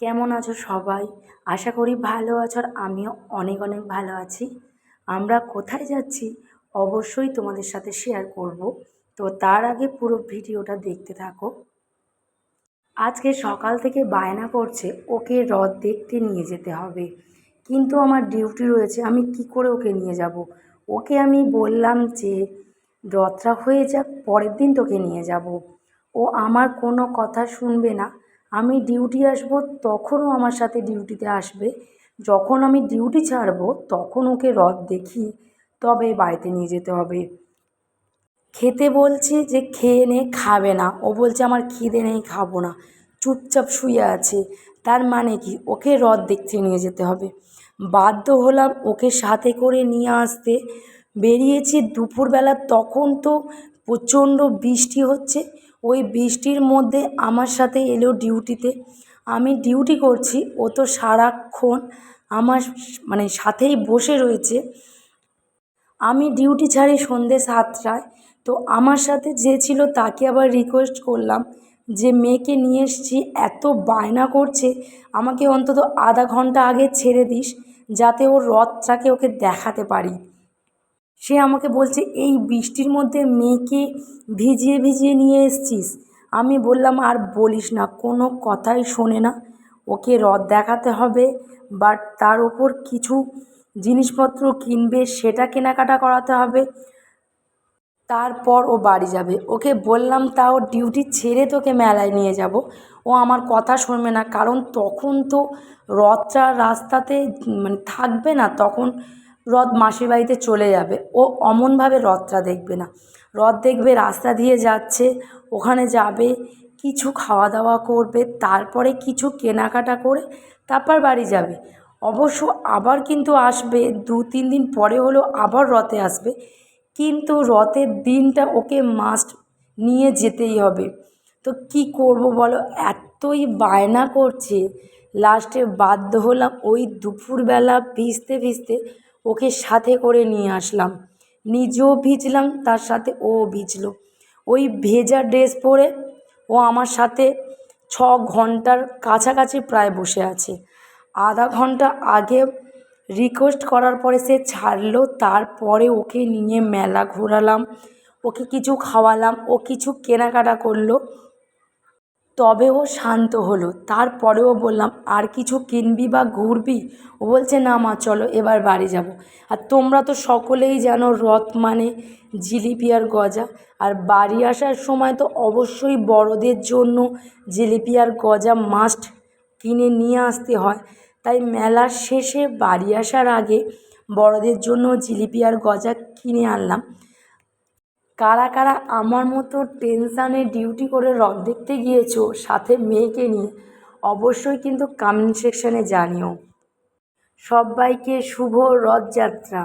কেমন আছো সবাই? আশা করি ভালো আছো আর আমিও অনেক অনেক ভালো আছি। আমরা কোথায় যাচ্ছি? অবশ্যই তোমাদের সাথে শেয়ার করব। তো তার আগে পুরো ভিডিওটা দেখতে থাকো। আজকে সকাল থেকে বায়না করছে, ওকে হ্রদ দেখতে নিয়ে যেতে হবে। কিন্তু আমার ডিউটি রয়েছে, আমি কি করে ওকে নিয়ে যাব? ওকে আমি বললাম যে রথটা হয়ে যাক, পরের দিন তোকে নিয়ে যাব। ও আমার কোনো কথা শুনবে না। আমি ডিউটি আসব, তখনও আমার সাথে ডিউটিতে আসবে। যখন আমি ডিউটি ছাড়বো, তখন ওকে হ্রদ দেখিয়ে তবে বাড়িতে নিয়ে যেতে হবে। খেতে বলছি যে, খেয়ে নে, খাবে না। ও বলছে, আমার খিদে নেই, খাব না। চুপচাপ শুয়ে আছে। তার মানে কি? ওকে হ্রদ দেখতে নিয়ে যেতে হবে। বাধ্য হলাম ওকে সাথে করে নিয়ে আসতে। বেরিয়েছি দুপুরবেলা, তখন তো প্রচণ্ড বৃষ্টি হচ্ছে। ওই বৃষ্টির মধ্যে আমার সাথে এলো ডিউটিতে। আমি ডিউটি করছি, ও তো সারাক্ষণ আমার মানে সাথেই বসে রয়েছে। আমি ডিউটি ছাড়ি সন্ধ্যে সাতটায়, তো আমার সাথে যে ছিল তাকে আবার রিকোয়েস্ট করলাম যে, মেয়েকে নিয়ে এসছি, এত বায়না করছে, আমাকে অন্তত আধা ঘণ্টা আগে ছেড়ে দিস, যাতে ওর রথটাকে ওকে দেখাতে পারি। সে আমাকে বলছে, এই বৃষ্টির মধ্যে মেয়েকে ভিজিয়ে ভিজিয়ে নিয়ে এসছিস? আমি বললাম, আর বলিস না, কোনো কথাই শোনে না। ওকে রথ দেখাতে হবে বাট তার ওপর কিছু জিনিসপত্র কিনবে, সেটা কেনাকাটা করাতে হবে। তারপর ও বাড়ি যাবে। ওকে বললাম, তাও ডিউটি ছেড়ে তোকে মেলায় নিয়ে যাব। ও আমার কথা শুনবে না, কারণ তখন তো রথটা রাস্তাতে মানে থাকবে না, তখন রথ মাসির বাড়িতে চলে যাবে। ও অমনভাবে রথটা দেখবে না। রথ দেখবে, রাস্তা দিয়ে যাচ্ছে, ওখানে যাবে, কিছু খাওয়া দাওয়া করবে, তারপরে কিছু কেনাকাটা করে তারপর বাড়ি যাবে। অবশ্য আবার কিন্তু আসবে, দু, তিন দিন পরে হলেও আবার রথে আসবে। কিন্তু রথের দিনটা ওকে মাস্ট নিয়ে যেতেই হবে। তো কী করব বলো? এতই বায়না করছে। লাস্টে বাধ্য হলাম ওই দুপুরবেলা ভিজতে ভিজতে ওকে সাথে করে নিয়ে আসলাম। নিজেও ভিজলাম, তার সাথে ও ভিজলো। ওই ভেজা ড্রেস পরে ও আমার সাথে ছ ঘণ্টার কাছাকাছি প্রায় বসে আছে। আধা ঘণ্টা আগে রিকোয়েস্ট করার পরে সে ছাড়লো, তারপরে ওকে নিয়ে মেলা ঘোরালাম, ওকে কিছু খাওয়ালাম, ও কিছু কেনাকাটা করল তবে ও শান্ত হলো। তারপরেও বললাম, আর কিছু কিনবি বা ঘুরবি? ও বলছে, না মা, চলো এবার বাড়ি যাব। আর তোমরা তো সকলেই জানো রথ মানে জিলিপি আর গজা। আর বাড়ি আসার সময় তো অবশ্যই বড়দের জন্য জিলিপি আর গজা মাস্ট কিনে নিয়ে আসতে হয়। তাই মেলার শেষে বাড়ি আসার আগে বড়দের জন্য জিলিপি আর গজা কিনে আনলাম। কারা কারা আমার মতো টেনশানে ডিউটি করে রথ দেখতে গিয়েছো সাথে মেয়েকে নিয়ে? অবশ্যই কিন্তু কমেন্ট সেকশানে জানিও। সবাইকে শুভ রথযাত্রা।